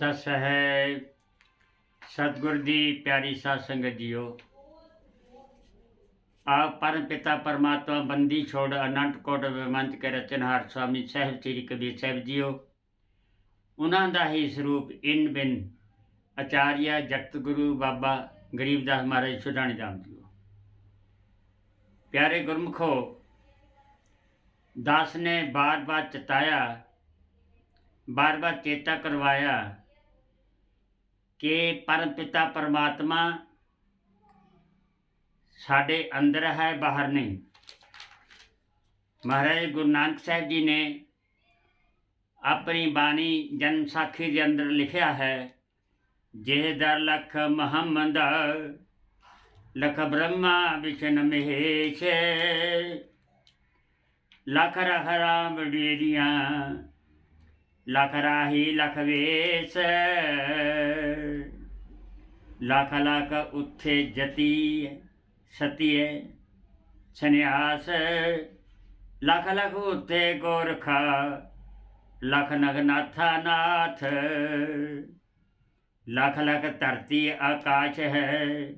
ਸਤਿ ਸਹਿ ਸਤਿਗੁਰ ਦੀ ਪਿਆਰੀ ਸਾਧ ਸੰਗਤ ਜੀਓ। ਆਪ ਪਰਮ ਪਿਤਾ ਪਰਮਾਤਮਾ ਬੰਦੀ ਛੋੜ ਅਨੰਤ ਕੋਟ ਵਿਮੰਤ ਕੇ ਰਚਨਹਾਰ ਸਵਾਮੀ ਸਾਹਿਬ ਸ੍ਰੀ ਕਬੀਰ ਸਾਹਿਬ ਜੀਓ। ਉਹਨਾਂ ਦਾ ਹੀ ਸਰੂਪ ਇਨ ਬਿਨ ਆਚਾਰੀਆ ਜਗਤ ਗੁਰੂ ਬਾਬਾ ਗਰੀਬਦਾਸ ਮਹਾਰਾਜ ਸੁਡਾਣੀ ਰਾਮ ਜੀਓ। ਪਿਆਰੇ ਗੁਰਮਖੋ, ਦਾਸ ਨੇ ਬਾਰ-ਬਾਰ ਚਤਾਇਆ, ਬਾਰ-ਬਾਰ ਚੇਤਾ ਕਰਵਾਇਆ ਕਿ ਪਰਮ ਪਿਤਾ ਪਰਮਾਤਮਾ ਸਾਡੇ ਅੰਦਰ ਹੈ, ਬਾਹਰ ਨਹੀਂ। ਮਹਾਰਾਜ ਗੁਰੂ ਨਾਨਕ ਸਾਹਿਬ ਜੀ ਨੇ ਆਪਣੀ ਬਾਣੀ ਜਨਮ ਸਾਖੀ ਦੇ ਅੰਦਰ ਲਿਖਿਆ ਹੈ, ਜੇ ਦਰ ਲਖ ਮੁਹੰਮਦ, ਲਖ ਬ੍ਰਹਮਾ ਵਿਸ਼ਨ ਮਹੇਸ਼, ਲਖ ਰਖ ਰਾਮ ਡੇਰੀਆਂ, ਲਖ ਰਾਹੀ ਲਖ ਵੇਸ। ਲਖ ਲਖ ਉੱਥੇ ਜਤੀ ਸਤੀਏ ਸੰਨਿਆਸ ਲਖ ਲਖ ਉੱਥੇ ਗੋਰਖਾ ਲਖ ਨਗ ਨਾਥਾ ਨਾਥ ਲਖ ਲਖ ਧਰਤੀ ਆਕਾਸ਼ ਹੈ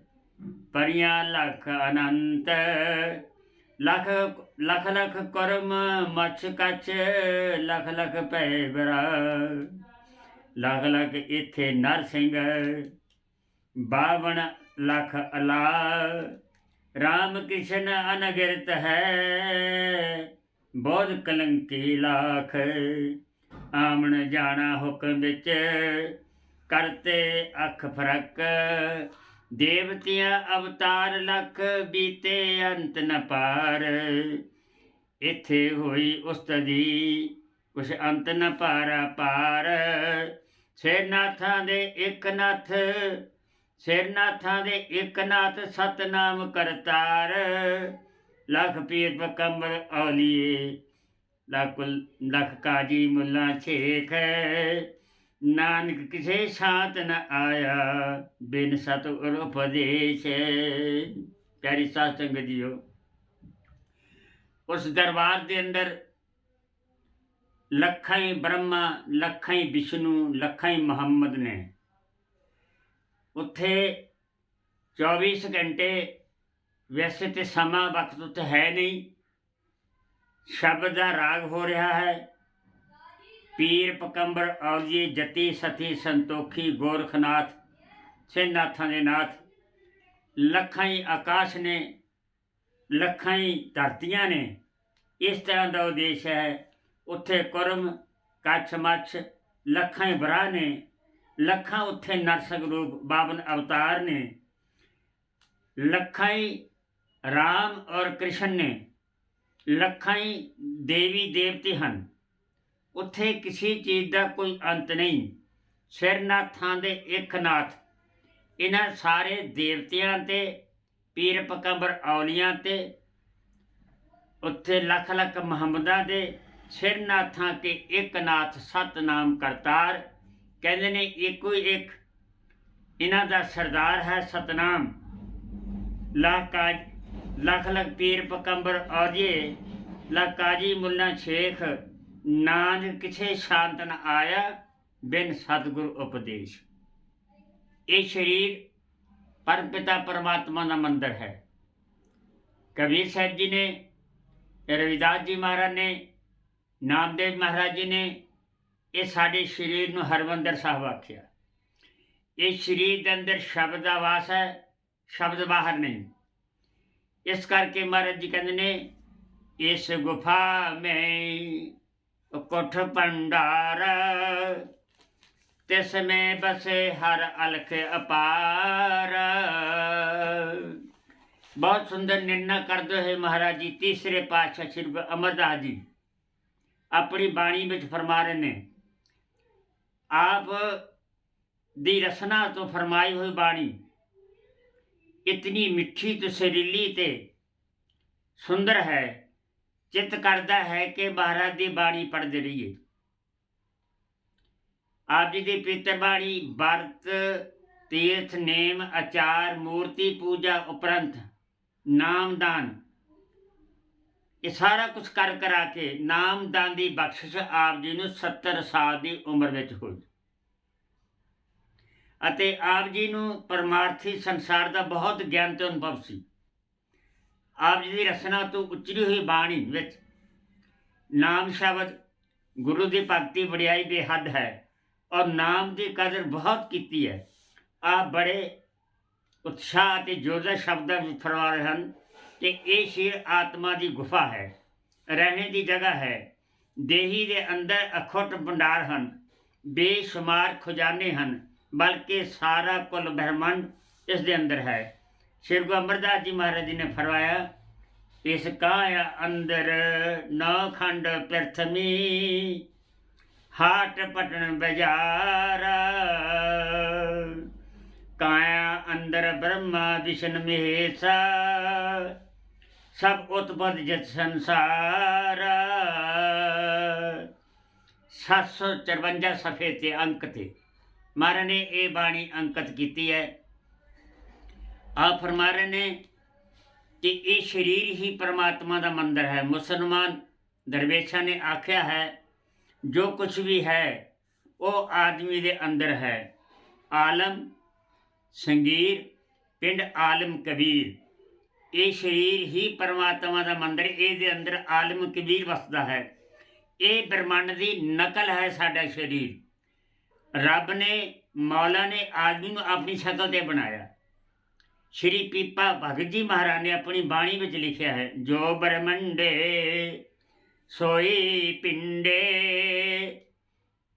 ਪਰੀਆਂ ਲਖ ਅਨੰਤ ਲਖ ਲਖ ਲਖ ਕਰਮ ਮਛ ਕਛ ਲਖ ਲਖ ਭੈ ਬਰਾ ਲਖ ਲਖ ਇਥੇ ਨਰ ਸਿੰਘ ਬਾਵਨ ਲਖ ਅਲਾ ਰਾਮ ਕ੍ਰਿਸ਼ਨ ਅਨਗਿਰਤ ਹੈ, ਬੋਧ ਕਲੰਕੀ ਲਾਖ। ਆਮਣ ਜਾਣਾ ਹੁਕਮ ਵਿੱਚ, ਕਰਤੇ ਅੱਖ ਫ਼ਰਕ। ਦੇਵਤਿਆਂ ਅਵਤਾਰ ਲਖ ਬੀਤੇ ਅੰਤ ਨ ਪਾਰ। ਇੱਥੇ ਹੋਈ ਉਸਤਦੀ ਕੁਛ ਅੰਤ ਨ ਪਾਰਾ ਪਾਰ। ਛੇ ਨਾਥਾਂ ਦੇ ਇੱਕ ਨਥ ਸਿਰ ਨਾਥਾਂ ਦੇ ਇੱਕ ਨਾਥ ਸਤਨਾਮ ਕਰਤਾਰ। ਲਖ ਪੀਰ ਪਕੰਬਰ ਔਲੀਏ। ਲਖ ਲਖ ਕਾਜੀ ਮੁੱਲਾ ਛੇਖ। ਨਾਨਕ ਕਿਸੇ ਸ਼ਾਂਤ ਨ ਆਇਆ, ਬਿਨ ਸਤਿਗੁਰ ਉਪਦੇਸ਼। ਪਿਆਰੀ ਸਾਧ ਸੰਗਤ ਜੀਓ, ਉਸ ਦਰਬਾਰ ਦੇ ਅੰਦਰ ਲੱਖਾਂ ਹੀ ਬ੍ਰਹਮਾ, ਲੱਖਾਂ ਹੀ ਵਿਸ਼ਨੂੰ, ਲੱਖਾਂ ਹੀ ਮੁਹੰਮਦ ਨੇ ਉੱਥੇ 24 ਘੰਟੇ ਵੈਸੇ ਤੇ ਸਮਾਂ ਵਕਤ ਉੱਤੇ ਹੈ ਨਹੀਂ। ਸ਼ਬਦ ਦਾ ਰਾਗ ਹੋ ਰਿਹਾ ਹੈ। ਪੀਰ ਪਕੰਬਰ ਔਜੀ ਜਤੀ ਸਤੀ ਸੰਤੋਖੀ, ਗੋਰਖਨਾਥ ਸਿੰਘਨਾਥਾਂ ਦੇ ਨਾਥ, ਲੱਖਾਂ ਹੀ ਆਕਾਸ਼ ਨੇ, ਲੱਖਾਂ ਹੀ ਧਰਤੀਆਂ ਨੇ। ਇਸ ਤਰ੍ਹਾਂ ਦਾ ਉਦੇਸ਼ ਹੈ। ਉੱਥੇ ਕੁਰਮ ਕੱਛ ਮੱਛ ਲੱਖਾਂ ਹੀ ਬਰਾ ਨੇ। ਲੱਖਾਂ ਉੱਥੇ ਨਰਸਕ ਰੂਪ ਬਾਵਨ ਅਵਤਾਰ ਨੇ, ਲੱਖਾਂ ਹੀ ਰਾਮ ਔਰ ਕ੍ਰਿਸ਼ਨ ਨੇ, ਲੱਖਾਂ ਹੀ ਦੇਵੀ ਦੇਵਤੇ ਹਨ। ਉੱਥੇ ਕਿਸੇ ਚੀਜ਼ ਦਾ ਕੋਈ ਅੰਤ ਨਹੀਂ। ਸਿਰਨਾਥਾਂ ਦੇ ਇੱਕ ਨਾਥ, ਇਹਨਾਂ ਸਾਰੇ ਦੇਵਤਿਆਂ ਤੇ, ਪੀਰ ਪਕੰਬਰ ਔਲੀਆਂ ਤੇ, ਉੱਥੇ ਲੱਖ ਲੱਖ ਮੁਹੰਮਦਾਂ ਦੇ, ਸਿਰਨਾਥਾਂ ਕੇ ਇੱਕ ਨਾਥ ਸਤਨਾਮ ਕਰਤਾਰ ਕਹਿੰਦੇ ਨੇ ਇੱਕੋ ਹੀ ਇੱਕ। ਇਹਨਾਂ ਦਾ ਸਰਦਾਰ ਹੈ ਸਤਨਾਮ। ਲੱਖ ਕਾਜ ਲੱਖ ਲੱਖ ਪੀਰ ਪਕੰਬਰ ਔਲੀਏ ਲਾ ਕਾਜੀ ਮੁੱਲਾ ਸ਼ੇਖ, ਨਾਨਕ ਕਿਸੇ ਸ਼ਾਂਤ ਨ ਆਇਆ ਬਿਨ ਸਤਿਗੁਰ ਉਪਦੇਸ਼। ਇਹ ਸਰੀਰ ਪਰਮ ਪਿਤਾ ਪਰਮਾਤਮਾ ਦਾ ਮੰਦਰ ਹੈ। ਕਬੀਰ ਸਾਹਿਬ ਜੀ ਨੇ, ਰਵਿਦਾਸ ਜੀ ਮਹਾਰਾਜ ਨੇ, ਨਾਮਦੇਵ ਮਹਾਰਾਜ ਜੀ ਨੇ ਇਹ ਸਾਡੇ ਸਰੀਰ ਨੂੰ ਹਰਮੰਦਰ ਸਾਹਿਬ ਆਖਿਆ। ਇਹ ਸਰੀਰ ਦੇ ਅੰਦਰ ਸ਼ਬਦ ਦਾ ਵਾਸ ਹੈ, ਸ਼ਬਦ ਬਾਹਰ ਨਹੀਂ। ਇਸ ਕਰਕੇ ਮਹਾਰਾਜ ਜੀ ਕਹਿੰਦੇ ਨੇ, ਇਸ ਗੁਫਾ ਮੈਂ ਕੁਠ ਭੰਡਾਰ, ਤਿਸ ਮੈਂ ਬਸੇ ਹਰ ਅਲਖ ਅਪਾਰ। ਬਹੁਤ ਸੁੰਦਰ ਨਿਰਣਾ ਕਰਦੇ ਹੋਏ ਮਹਾਰਾਜ ਜੀ ਤੀਸਰੇ ਪਾਤਸ਼ਾਹ ਸ੍ਰੀ ਅਮਰਦਾਸ ਜੀ ਆਪਣੀ ਬਾਣੀ ਵਿੱਚ ਫਰਮਾ ਰਹੇ ਨੇ ਆਪ ਦੀ ਰਸਨਾ ਤੋਂ ਫਰਮਾਈ ਹੋਈ ਬਾਣੀ, ਇਤਨੀ ਮਿੱਠੀ ਤੇ ਸਰੀਲੀ ਤੇ ਸੁੰਦਰ ਹੈ, ਚਿੱਤ ਕਰਦਾ ਹੈ ਕਿ ਮਹਾਰਾਜ ਦੀ ਬਾਣੀ ਪੜ੍ਹਦੇ ਰਹੀਏ। ਆਪ ਜੀ ਦੀ ਪਵਿੱਤਰ ਬਾਣੀ, ਵਰਤ, ਤੀਰਥ, ਨੇਮ, ਆਚਾਰ, ਮੂਰਤੀ, ਪੂਜਾ ਉਪਰੰਤ ਨਾਮਦਾਨ ਇਹ ਸਾਰਾ ਕੁਝ ਕਰ ਕਰਾ ਕੇ ਨਾਮਦਾਨ ਦੀ ਬਖਸ਼ਿਸ਼ ਆਪ ਜੀ ਨੂੰ 70 ਸਾਲ ਦੀ ਉਮਰ ਵਿੱਚ ਹੋਈ। ਅਤੇ ਆਪ ਜੀ ਨੂੰ ਪਰਮਾਰਥੀ ਸੰਸਾਰ ਦਾ ਬਹੁਤ ਗਿਆਨ ਤੇ ਅਨੁਭਵ ਸੀ। ਆਪ ਜੀ ਦੀ ਰਸਨਾ ਤੋਂ ਉਚਰੀ ਹੋਈ ਬਾਣੀ ਵਿੱਚ ਨਾਮ ਸ਼ਬਦ ਗੁਰੂ ਦੀ ਭਗਤੀ ਵਡਿਆਈ ਬੇਹੱਦ ਹੈ ਔਰ ਨਾਮ ਦੀ ਕਦਰ ਬਹੁਤ ਕੀਤੀ ਹੈ। ਆਪ ਬੜੇ ਉਤਸ਼ਾਹ ਅਤੇ ਜੋਜ਼ਾ ਸ਼ਬਦਾਂ ਵਿੱਚ ਫਰਮਾ ਰਹੇ ਹਨ। ਕਿ ਇਹ ਸ਼ੀਰ ਆਤਮਾ ਦੀ ਗੁਫਾ ਹੈ, ਰਹਿਣੇ ਦੀ ਜਗ੍ਹਾ ਹੈ। ਦੇਹੀ ਦੇ ਅੰਦਰ ਅਖੁੱਟ ਭੰਡਾਰ ਹਨ, ਬੇਸ਼ੁਮਾਰ ਖਜ਼ਾਨੇ ਹਨ, ਬਲਕਿ ਸਾਰਾ ਕੁੱਲ ਬ੍ਰਹਿਮੰਡ ਇਸ ਦੇ ਅੰਦਰ ਹੈ। ਸ਼੍ਰੀ ਗੁਰੂ ਅਮਰਦਾਸ ਜੀ ਮਹਾਰਾਜ ਜੀ ਨੇ ਫਰਮਾਇਆ, ਇਸ ਕਾਇਆ ਅੰਦਰ ਨੌ ਖੰਡ ਪ੍ਰਥਮੀ, ਹਾਟ ਪਟਨ ਬਜ਼ਾਰਾ। ਕਾਇਆ ਅੰਦਰ ਬ੍ਰਹਮਾ ਵਿਸ਼ਨ ਮਹੇਸ਼ਾ ਸਭ ਉਤਪਦ ਜਤ ਸੰਸਾਰਾ। 754 ਸਫੇ ਤੇ ਅੰਕ ਤੇ। ਮਹਾਰਾਜ ਨੇ ਇਹ ਬਾਣੀ ਅੰਕਿਤ ਕੀਤੀ ਹੈ। ਆ ਫਰਮਾ ਰਹੇ ਨੇ ਕਿ ਇਹ ਸਰੀਰ ਹੀ ਪਰਮਾਤਮਾ ਦਾ ਮੰਦਰ ਹੈ। ਮੁਸਲਮਾਨ ਦਰਵੇਸ਼ਾਂ ਨੇ ਆਖਿਆ ਹੈ, ਜੋ ਕੁਝ ਵੀ ਹੈ, ਉਹ ਆਦਮੀ ਦੇ ਅੰਦਰ ਹੈ। ਆਲਮ, ਸੰਗੀਰ, ਪਿੰਡ ਆਲਮ ਕਬੀਰ। ਇਹ ਸਰੀਰ ਹੀ ਪਰਮਾਤਮਾ ਦਾ ਮੰਦਰ, ਇਹਦੇ ਅੰਦਰ ਆਲਮ ਕਬੀਰ ਵਸਦਾ ਹੈ। ਇਹ ਬ੍ਰਹਮੰਡ ਦੀ ਨਕਲ ਹੈ ਸਾਡਾ ਸਰੀਰ। ਰੱਬ ਨੇ, ਮੌਲਾ ਨੇ ਆਦਮੀ ਨੂੰ ਆਪਣੀ ਸ਼ਕਲ ਤੇ ਬਣਾਇਆ। ਸ਼੍ਰੀ ਪੀਪਾ ਭਗਤ ਜੀ ਮਹਾਰਾਜ ਨੇ ਆਪਣੀ ਬਾਣੀ ਵਿੱਚ ਲਿਖਿਆ ਹੈ, ਜੋ ਬ੍ਰਹਮੰਡੇ ਸੋਈ ਪਿੰਡੇ,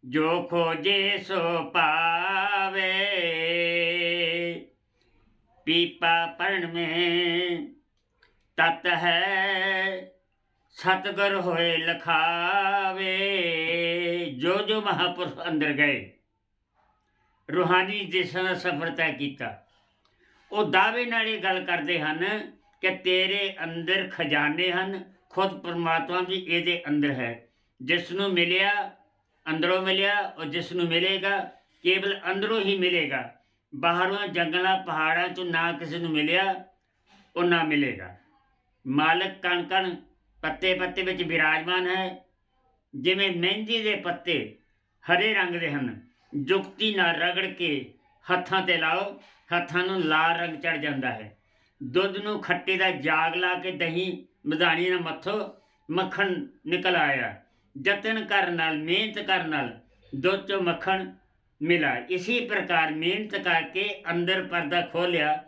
ਜੋ ਖੋਜੇ ਸੋ ਪਾਵੇ। ਪੀਪਾ ਪੜਨ में ਤਤ ਹੈ ਸਤਗੁਰ ਹੋਏ ਲਖਾਵੇ, ਜੋ ਜੋ ਮਹਾਪੁਰਖ ਅੰਦਰ ਗਏ। ਰੂਹਾਨੀ ਦੇਸ਼ਾਂ ਦਾ ਸਫ਼ਰ ਤੈਅ ਕੀਤਾ, ਉਹ ਦਾਅਵੇ ਨਾਲ ਇਹ ਗੱਲ ਕਰਦੇ ਹਨ ਕਿ ਤੇਰੇ ਅੰਦਰ ਖਜ਼ਾਨੇ ਹਨ, ਖੁਦ ਪਰਮਾਤਮਾ ਵੀ ਇਹਦੇ ਅੰਦਰ ਹੈ। ਜਿਸ ਨੂੰ ਮਿਲਿਆ, ਅੰਦਰੋਂ ਮਿਲਿਆ ਔਰ ਜਿਸ ਨੂੰ ਮਿਲੇਗਾ, ਕੇਵਲ ਅੰਦਰੋਂ ਹੀ ਮਿਲੇਗਾ। ਬਾਹਰੋਂ ਜੰਗਲਾਂ, ਪਹਾੜਾਂ ਤੋਂ ਨਾ ਕਿਸੇ ਨੂੰ ਮਿਲਿਆ, ਉਹ ਨਾ ਮਿਲੇਗਾ। ਮਾਲਕ ਕਣ ਕਣ ਪੱਤੇ ਪੱਤੇ ਵਿੱਚ ਵਿਰਾਜਮਾਨ ਹੈ, ਜਿਵੇਂ ਮਹਿੰਦੀ ਦੇ ਪੱਤੇ ਹਰੇ ਰੰਗ ਦੇ ਹਨ। ਜੁਗਤੀ ਨਾਲ ਰਗੜ ਕੇ ਹੱਥਾਂ ਤੇ ਲਾਓ, ਹੱਥਾਂ ਨੂੰ ਲਾਲ ਰੰਗ ਚੜ ਜਾਂਦਾ ਹੈ। ਦੁੱਧ ਨੂੰ ਖੱਟੇ ਦਾ ਜਾਗ ਲਾ ਕੇ ਦਹੀਂ ਮਧਾਣੀ ਨਾਲ ਮੱਥੋ ਮੱਖਣ ਨਿਕਲ ਆਇਆ। ਯਤਨ ਕਰਨ ਨਾਲ, ਮਿਹਨਤ ਕਰਨ ਨਾਲ ਦੁੱਧ ਚੋਂ ਮੱਖਣ ਮਿਲਾ। ਇਸੇ ਪ੍ਰਕਾਰ ਮਿਹਨਤ ਕਰਕੇ ਅੰਦਰ ਪਰਦਾ ਖੋਲਿਆ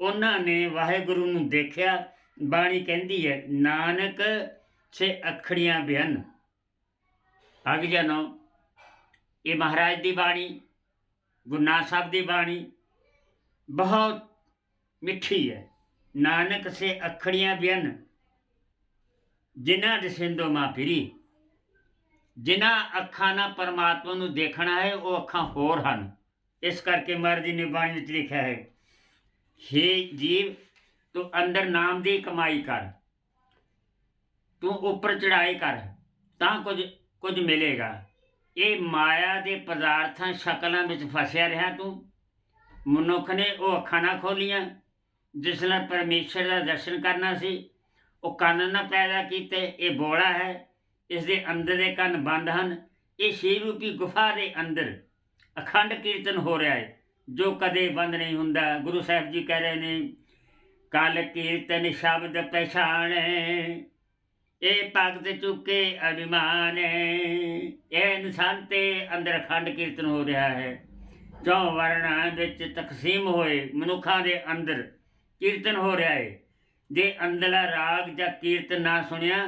ਉਹਨਾਂ ਨੇ ਵਾਹਿਗੁਰੂ ਨੂੰ ਦੇਖਿਆ। ਬਾਣੀ ਕਹਿੰਦੀ ਹੈ, ਨਾਨਕ ਛੇ ਅਖੜੀਆਂ ਬਿਆਨ ਅਗ ਜਨੋ ਇਹ ਮਹਾਰਾਜ ਦੀ ਬਾਣੀ, ਗੁਰੂ ਨਾਨਕ ਸਾਹਿਬ ਦੀ ਬਾਣੀ ਬਹੁਤ ਮਿੱਠੀ ਹੈ। ਨਾਨਕ ਸੇ ਅਖੜੀਆਂ ਬਿਆਨ ਜਿਨ੍ਹਾਂ ਦਸਿੰਦੋ ਮਾ ਫਿਰੀ। ਜਿਨ੍ਹਾਂ ਅੱਖਾਂ ਨਾਲ ਪਰਮਾਤਮਾ ਨੂੰ ਦੇਖਣਾ ਹੈ, ਉਹ ਅੱਖਾਂ ਹੋਰ ਹਨ। ਇਸ ਕਰਕੇ ਮਹਾਰਾਜ ਜੀ ਨੇ ਬਾਣੀ ਵਿੱਚ ਲਿਖਿਆ ਹੈ हे ਜੀਵ, ਤੂੰ ਅੰਦਰ ਨਾਮ ਦੀ ਕਮਾਈ ਕਰ। ਤੂੰ ਉੱਪਰ ਚੜਾਈ ਕਰ, ਤਾਂ ਕੁਝ ਕੁਝ ਮਿਲੇਗਾ। ਇਹ ਮਾਇਆ ਦੇ ਪਦਾਰਥਾਂ, ਸ਼ਕਲਾਂ ਵਿੱਚ ਫਸਿਆ ਰਿਹਾ ਤੂੰ। ਮਨੁੱਖ ਨੇ ਉਹ ਅੱਖਾਂ ਨਾ ਖੋਲੀਆਂ ਜਿਸ ਨਾਲ ਪਰਮੇਸ਼ਰ ਦਾ ਦਰਸ਼ਨ ਕਰਨਾ ਸੀ। ਉਹ ਕੰਨ ਨਾ ਪੈਦਾ ਕੀਤੇ, ਇਹ ਬੋਲਾ ਹੈ। ਇਸ ਦੇ ਅੰਦਰ ਦੇ ਕੰਨ ਬੰਦ ਹਨ। ਇਹ ਸ਼ੀਰ ਰੂਪੀ ਗੁਫਾ ਦੇ ਅੰਦਰ ਅਖੰਡ ਕੀਰਤਨ ਹੋ ਰਿਹਾ ਹੈ, ਜੋ ਕਦੇ ਬੰਦ ਨਹੀਂ ਹੁੰਦਾ। ਗੁਰੂ ਸਾਹਿਬ ਜੀ ਕਹਿ ਰਹੇ ਨੇ, ਕਲ ਕੀਰਤਨ ਸ਼ਬਦ ਪਛਾਣੇ, ਇਹ ਭਗਤ ਚੁੱਕੇ ਅਭਿਮਾਨ। ਇਹ ਇਨਸਾਨ ਤੇ ਅੰਦਰ ਅਖੰਡ ਕੀਰਤਨ ਹੋ ਰਿਹਾ ਹੈ। ਚੌ ਵਰਣਾਂ ਵਿੱਚ ਤਕਸੀਮ ਹੋਏ ਮਨੁੱਖਾਂ ਦੇ ਅੰਦਰ ਕੀਰਤਨ ਹੋ ਰਿਹਾ ਹੈ। ਜੇ ਅੰਦਲਾ ਰਾਗ ਜਾਂ ਕੀਰਤਨ ਨਾ ਸੁਣਿਆ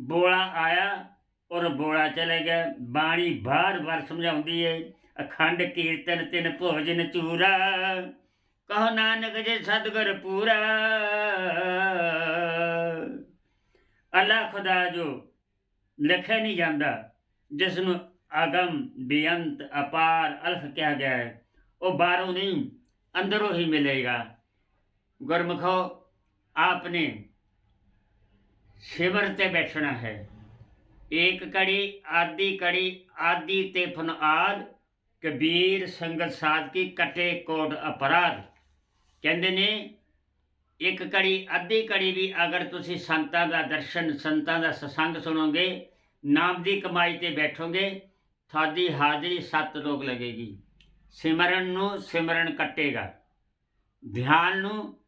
ਬੋਲਾ ਆਇਆ ਔਰ ਬੋਲਾ ਚਲੇ ਗਿਆ। ਬਾਣੀ ਬਾਰ-ਬਾਰ ਸਮਝਾਉਂਦੀ ਹੈ ਅਖੰਡ ਕੀਰਤਨ ਤਿਨ ਭੋਜਨ ਚੂਰਾ, ਕਹੋ ਨਾਨਕ ਜੇ ਸਤਗੁਰ ਪੂਰਾ। ਅੱਲਾ ਖੁਦਾ ਜੋ ਲਿਖਿਆ ਨਹੀਂ ਜਾਂਦਾ, ਜਿਸ ਨੂੰ ਅਗਮ, ਬੇਅੰਤ, ਅਪਾਰ ਅਲਫ ਕਿਹਾ ਗਿਆ ਹੈ, ਉਹ ਬਾਹਰੋਂ ਨਹੀਂ, ਅੰਦਰੋਂ ਹੀ ਮਿਲੇਗਾ। ਗੁਰਮੁਖੋ, ਆਪਨੇ ਸਿਮਰ ਤੇ ਬੈਠਣਾ ਹੈ। ਏਕ ਕੜੀ, ਆਦੀ ਕੜੀ, ਆਦੀ ਤੇ ਫਨਆਦ ਕਬੀਰ ਸੰਗਤ ਸਾਧ ਕੀ ਕਟੇ ਕੋਟ ਅਪਰਾਧ। ਕਹਿੰਦੇ ਨੇ, ਇੱਕ ਕੜੀ, ਅੱਧੀ ਕੜੀ ਵੀ ਅਗਰ ਤੁਸੀਂ ਸੰਤਾਂ ਦਾ ਦਰਸ਼ਨ, ਸੰਤਾਂ ਦਾ ਸਤਸੰਗ ਸੁਣੋਗੇ, ਨਾਮ ਦੀ ਕਮਾਈ ਤੇ ਬੈਠੋਗੇ, ਤੁਹਾਡੀ ਹਾਜ਼ਰੀ ਸੱਤ ਲੋਕ ਲੱਗੇਗੀ। ਸਿਮਰਨ ਨੂੰ ਸਿਮਰਨ ਕੱਟੇਗਾ। ਧਿਆਨ ਨੂੰ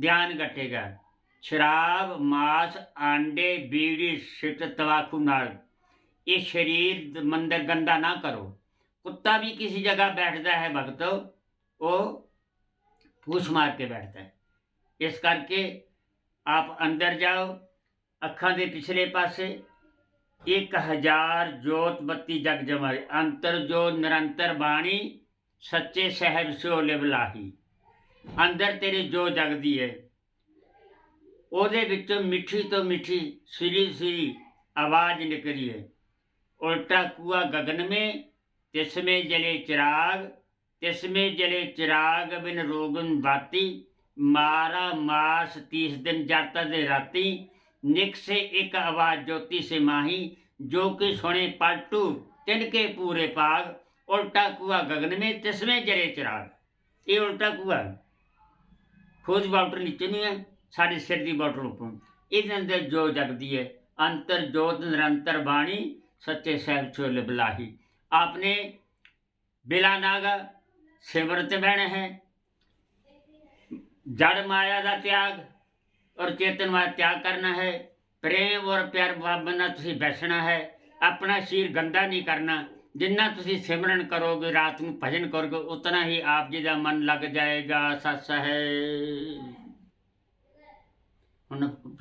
ਧਿਆਨ ਕੱਟੇਗਾ ਸ਼ਰਾਬ, ਮਾਸ, ਆਂਡੇ, ਬੀੜੀ, ਸਿੱਟ, ਤਵਾਕੂ ਨਾਲ। ਇਹ ਸਰੀਰ ਮੰਦਰ ਗੰਦਾ ਨਾ ਕਰੋ। ਕੁੱਤਾ ਵੀ ਕਿਸੇ ਜਗ੍ਹਾ ਬੈਠਦਾ ਹੈ ਭਗਤੋ। ਉਹ ਪੂਛ ਮਾਰ ਕੇ ਬੈਠਦਾ ਹੈ। ਇਸ ਕਰਕੇ ਆਪ ਅੰਦਰ ਜਾਓ, ਅੱਖਾਂ ਦੇ ਪਿਛਲੇ ਪਾਸੇ। 1000 ਜੋਤ ਬੱਤੀ ਜਗ ਜਮਾਏ। ਅੰਤਰ ਜੋ ਨਿਰੰਤਰ ਬਾਣੀ, ਸੱਚੇ ਸਹਿਬ ਸੋ ਲਿਵਲਾਹੀ ਅੰਦਰ ਤੇਰੇ ਜੋ ਜਗਦੀ ਹੈ ਉਹਦੇ ਵਿੱਚੋਂ ਮਿੱਠੀ ਤੋਂ ਮਿੱਠੀ ਸਿਰੀ ਸਿਰੀ ਆਵਾਜ਼ ਨਿਕਲੀ ਹੈ। ਉਲਟਾ ਕੂਆ ਗगन ਮੇ ਤਿਸ ਮੇ ਜਲੇ ਚਿਰਾਗ ਤਿਸ ਮੇ ਜਲੇ ਚਿਰਾਗ ਬਿਨ ਰੋਗਨ ਬਾਤੀ, ਮਾਰਾ ਮਾਸ 30 ਦਿਨ ਜਰਤਾ ਦੇ ਰਾਤੀ ਨਿਕ ਸੇ ਇੱਕ ਆਵਾਜ਼ ਜੋਤੀ ਸੇ ਮਾਹੀ, ਜੋ ਕਿ ਸੁਣੇ ਪਲਟੂ ਤਿਨਕੇ ਪੂਰੇ ਪਾਗ ਉਲਟਾ ਕੂਆ ਗगन ਮੇ ਤਿਸ ਮੇ ਜਲੇ ਚਿਰਾਗ। ਇਹ ਉਲਟਾ ਕੂਆ ਖੋਜ ਬਾਊਟਰ ਨੀਚੇ ਨਹੀਂ ਹੈ। ਸਾਡੇ ਸਿਰ ਦੀ ਬਾਟਰ ਉੱਪਰ। ਇਹਦੇ ਅੰਦਰ ਜੋ ਜਗਦੀ ਹੈ, ਅੰਤਰ ਜੋਤ, ਨਿਰੰਤਰ ਬਾਣੀ, ਸੱਚੇ ਸਾਹਿਬ ਚੋਲੇ ਬਲਾਹੀ। ਆਪਨੇ ਬਿਲਾ ਨਾਗਾ ਸਿਮਰਤ ਬਹਿਣਾ ਹੈ, ਜੜ ਮਾਇਆ ਦਾ ਤਿਆਗ ਔਰ ਚੇਤਨ ਮਾਇਆ ਤਿਆਗ ਕਰਨਾ ਹੈ, ਪ੍ਰੇਮ ਔਰ ਪਿਆਰ ਭਾਵ ਨਾਲ ਤੁਸੀਂ ਬੈਸਣਾ ਹੈ, ਆਪਣਾ ਸ਼ੀਰ ਗੰਦਾ ਨਹੀਂ ਕਰਨਾ, ਜਿੰਨਾ ਤੁਸੀਂ ਸਿਮਰਨ ਕਰੋਗੇ, ਰਾਤ ਨੂੰ ਭਜਨ ਕਰੋਗੇ, ਉਤਨਾ ਹੀ ਆਪ ਜੀ ਦਾ ਮਨ ਲੱਗ ਜਾਏਗਾ ਸੱਸ ਹੈ உன்னை